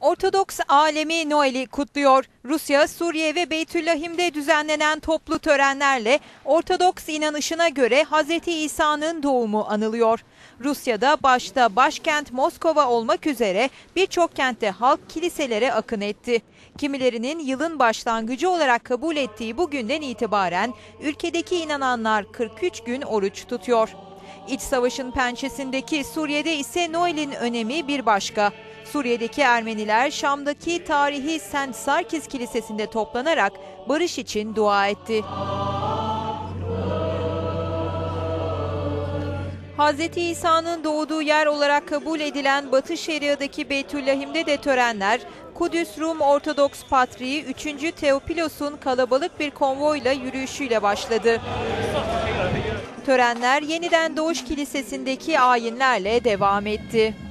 Ortodoks alemi Noel'i kutluyor. Rusya, Suriye ve Beytüllahim'de düzenlenen toplu törenlerle Ortodoks inanışına göre Hz. İsa'nın doğumu anılıyor. Rusya'da başta başkent Moskova olmak üzere birçok kentte halk kiliselere akın etti. Kimilerinin yılın başlangıcı olarak kabul ettiği bugünden itibaren ülkedeki inananlar 43 gün oruç tutuyor. İç savaşın pençesindeki Suriye'de ise Noel'in önemi bir başka. Suriye'deki Ermeniler Şam'daki tarihi Saint Sarkis Kilisesi'nde toplanarak barış için dua etti. Hz. İsa'nın doğduğu yer olarak kabul edilen Batı Şeria'daki Beytüllahim'de de törenler, Kudüs Rum Ortodoks Patriği 3. Teopilos'un kalabalık bir konvoyla yürüyüşüyle başladı. Törenler yeniden Doğuş Kilisesi'ndeki ayinlerle devam etti.